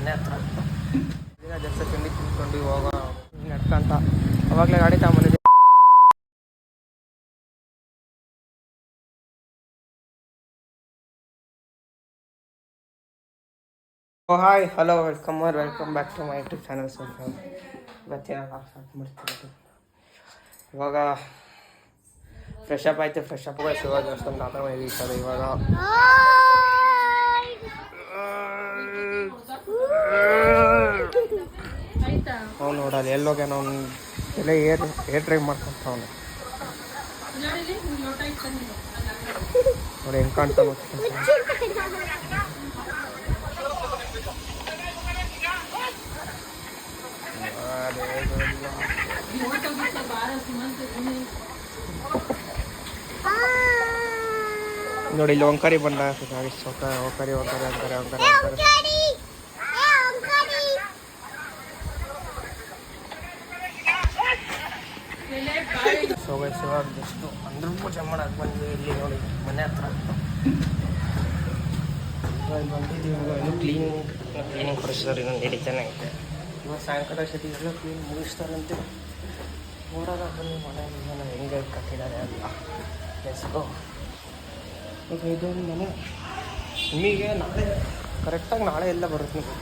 ಮನೆ ಹತ್ರ. ಈಗ ಜಸ್ಟ್ ತಿಂಡಿ ತಿನ್ಕೊಂಡು ಹೋಗೋ ನಡ್ಕಂತ. ಅವಾಗಲೇ ಗಾಡಿ ತಗೊಂಬಂದಿದ್ದೆ. ಓ hi hello welcome or welcome back to my YouTube channel ಸ್ವಲ್ಪ ಇವತ್ತಿನ ಸ್ಟಾರ್ಟ್ ಮಾಡ್ತೀನಿ ಇವಾಗ ಫ್ರೆಶ್ ಅಪ್ ಆಯ್ತು. ಫ್ರೆಶ್ ಅಪ್ ಇವಾಗ ಅಷ್ಟೊಂದು ಮಾತ್ರ ಸರ್. ಇವಾಗ ನೋಡಲ್ಲ ಎಲ್ಲೋಗ್ಯಾನ ಅವ್ನು ಎಲ್ಲ ಏರ್ ಏರ್ ಡ್ರೈವ್ ಮಾಡ್ಕೊಂತ ಅವನು ನೋಡಿ ಹೆಂಗೆ ಕಾಣ್ತಾ ನೋಡಿ ಇಲ್ಲಿ ಒಂಕರಿ ಬಂದ ಸೊಕ್ಕ ಒಂಕರಿ ಒಂಕರಿ ಅಂತಾರೆ ಒಂಕರಿ ಅಂತಾರೆ ಸೊ ಗೈಸ್ ಇವಾಗ ಜಸ್ಟ್ ಅಂದ್ರೆ ಮಾಡಕ್ಕೆ ಬಂದ್ವಿ ಇಲ್ಲಿ ನೋಡಿ ಮನೆ ಹತ್ರ. ಇವಾಗ ಬಂದಿದ್ದೀವಿ ಇವಾಗ ಇನ್ನೂ ಕ್ಲೀನ್ ಕ್ಲೀನಿಂಗ್ ಪ್ರೊಸೀಜರ್ ಇನ್ನೊಂದು ನಡೀತಾನೆ ಐತೆ. ಇವಾಗ ಸಾಯಂಕಾಲ ಸತಿ ಎಲ್ಲ ಕ್ಲೀನ್ ಮುಗಿಸ್ತಾರಂತೆ. ನೋಡೋಣ ಬನ್ನಿ ಮನೆ ಜನ ಹೆಂಗೆ ಕಟ್ಟಿದ್ದಾರೆ ಅಂತ. ಎಸ್ಕೋ ಈಗ ಇದೊಂದು ಮನೆ. ನಿಮಗೆ ನಾಳೆ ಕರೆಕ್ಟಾಗಿ ನಾಳೆ ಎಲ್ಲ ಬರುತ್ತೆ. ನೀವು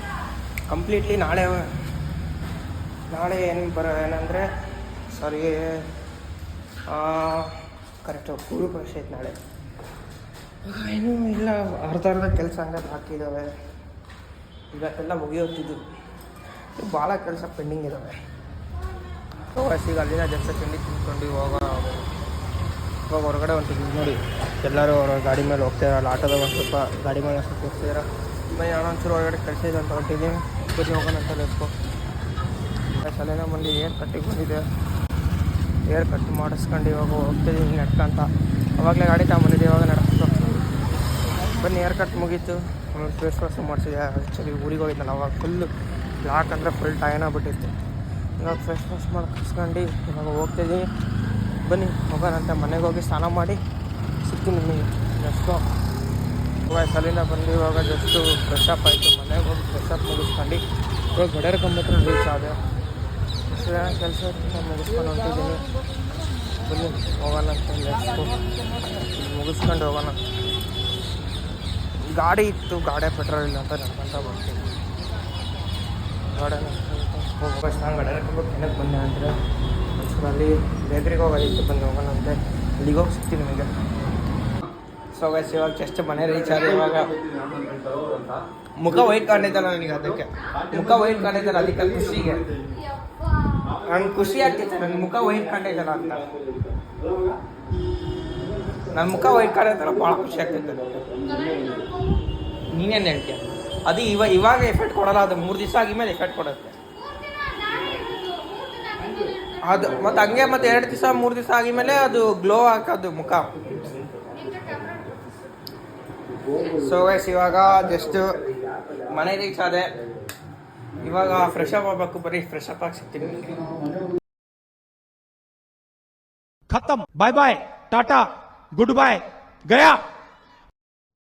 ಕಂಪ್ಲೀಟ್ಲಿ ನಾಳೆ ನಾಳೆ ಏನು ಬರೋ ಏನಂದರೆ ಸಾರಿ ಕರೆಕ್ಟ್ ಗುರು ಪರೀಕ್ಷೆ ಐತೆ ನಾಳೆ ಏನೂ ಇಲ್ಲ ಅರ್ಧ ಅರ್ಧ ಕೆಲಸ ಹಂಗೆ ಹಾಕಿದ್ದಾವೆ ಇವತ್ತೆಲ್ಲ ಮುಗಿಯೋತಿದ್ದು ಭಾಳ ಕೆಲಸ ಪೆಂಡಿಂಗ್ ಇದ್ದಾವೆ ಈಗ ಅಲ್ಲಿನ ಜಸ್ಟ್ ತಿಂಡಿ ತಿಂದ್ಕೊಂಡು ಹೋಗೋಣ ಇವಾಗ ಹೊರಗಡೆ ಹೊಂಟಿದ್ವಿ ನೋಡಿ, ಎಲ್ಲರೂ ಅವ್ರ ಗಾಡಿ ಮೇಲೆ ಹೋಗ್ತಿದಾರಲ್ಲ ಆಟೋದಾಗ ಒಂದು ಸ್ವಲ್ಪ ಗಾಡಿ ಮೇಲೆ ಸ್ವಲ್ಪ ಹೋಗ್ತಿದಾರ ಬೈ ನಾನು ಒಂಚೂರು ಹೊರಗಡೆ ಕೆಲಸ ಇದೆ ಅಂತ ಹೊಂಟಿದ್ದೀನಿ. ಹೋಗೋಣ ಅಂತ ಲೆಸ್ಕೋ ಸಲೇನ ಬಂದು ಏನು ಕಟ್ಟಿಗೆ ಬಂದಿದೆ ಏರ್ ಕಟ್ ಮಾಡಿಸ್ಕೊಂಡು ಇವಾಗ ಹೋಗ್ತಿದ್ದೀನಿ ನಡ್ಕೊಂತ. ಅವಾಗಲೇ ಗಾಡಿ ತಗೊಂಬಂದಿದ್ದೆ, ಇವಾಗ ನಡ್ಕೊಂಡು ಬನ್ನಿ, ಏರ್ ಕಟ್ ಮುಗೀತು. ಆಮೇಲೆ ಫೇಸ್ ವಾಶ್ ಮಾಡಿಸಿದೆ ಆ್ಯಕ್ಚುಲಿ ಊರಿಗೆ ಅವಾಗ ಫುಲ್ಲು ಬ್ಲಾಕ್ ಅಂದರೆ ಫುಲ್ ಟೈನ್ ಬಿಟ್ಟಿತ್ತು ಇವಾಗ ಫೇಸ್ ವಾಶ್ ಮಾಡಿ ಕಸ್ಕೊಂಡು ಇವಾಗ ಹೋಗ್ತಿದ್ದೀನಿ ಬನ್ನಿ ಹೋಗೋಣಂತೆ ಮನೆಗೆ ಹೋಗಿ ಸ್ನಾನ ಮಾಡಿ ಸಿಗ್ತೀನಿ ನಿಮಗೆ. ಜಸ್ಟು ಇವಾಗ ಸಲಿಂದ ಬಂದು ಇವಾಗ ಜಸ್ಟು ಫ್ರೆಶ್ ಅಪ್ ಆಯಿತು. ಮನೆಗೆ ಹೋಗಿ ಫ್ರೆಶ್ ಅಪ್ ಮುಗಿಸ್ಕೊಂಡು ಇವಾಗ ಗಡೇರ ಕಂಬತ್ರ ರೀಚ್ ಆದೆ. ಕೆಲಸ ಮುಗಿಸ್ಕೊಂಡು ಹೊಂಟಿದ್ದೀನಿ. ಬನ್ನಿ, ಹೋಗೋಣ ಅಂತ ಮುಗಿಸ್ಕೊಂಡು ಹೋಗೋಣ. ಗಾಡಿ ಇತ್ತು, ಗಾಡಿ ಪೆಟ್ರೋಲ್ ಇಲ್ಲ ಅಂತ ನಡ್ಕೊಂತ ಬರ್ತೀನಿ ಗಾಡಿ ಹೋಗ್ಬೇಕು ನಾನು ಕಂಬ ಕೆನಕ್ಕೆ ಬಂದೆ ಅಂದರೆ ಅಲ್ಲಿ ಬೇಕ್ರಿಗೆ ಹೋಗೋದಿತ್ತು ಬಂದು ಹೋಗೋಣ ಅಂತ. ಅಲ್ಲಿಗೆ ಹೋಗಿ ಸಿಗ್ತೀನಿ ನಿಮಗೆ. ಸೊ ಗೈಸ್ ಇವಾಗ ಜಸ್ಟ್ ಮನೆ ರೀಚ್ ಆದ ಇವಾಗ. ಮುಖ ವೈಟ್ ಕಾಣಿತಲ್ಲ ನನಗೆ ಅದಕ್ಕೆ. ಮುಖ ವೈಟ್ ಕಾಣಿತಲ್ಲ ಅದಕ್ಕೆ ಖುಷಿಗೆ. ನಂಗೆ ಖುಷಿ ಆಗ್ತಿತ್ತು. ನನ್ನ ಮುಖ ವೈಟ್ ಕಾಣಿತಲ್ಲ ಅಂತ. ನನ್ನ ಮುಖ ವೈಟ್ ಕಂಡೈತಲ್ಲ ಭಾಳ ಖುಷಿ ಆಗ್ತಿತ್ತು. ನೀನೇನು ಹೇಳ್ತೀಯ? ಅದು ಇವಾಗ ಇವಾಗ ಎಫೆಕ್ಟ್ ಕೊಡಲ್ಲ, ಅದು ಮೂರು ದಿವಸ ಆಗಿದ್ಮೇಲೆ ಎಫೆಕ್ಟ್ ಕೊಡುತ್ತೆ. ಅದು ಮತ್ತೆ ಹಂಗೆ ಮತ್ತೆ ಎರಡು ದಿವಸ, ಮೂರು ದಿವಸ ಆಗಿದ್ಮೇಲೆ ಅದು ಗ್ಲೋ ಹಾಕೋದು ಮುಖ. ಸೊ ಗೈಸ್ ಇವಾಗ ಜಸ್ಟ್ ಮನೆ ರೀಚ್ ಆದೆ. ಇವಾಗ ಫ್ರೆಶ್ ಅಪ್ ಆಗ್ಬೇಕು ಬರೀ ಫ್ರೆಶ್ ಅಪ್ ಆಗಿ ಸಿಗ್ತೀನಿ ಖತಮ್ bye bye tata good bye Gaya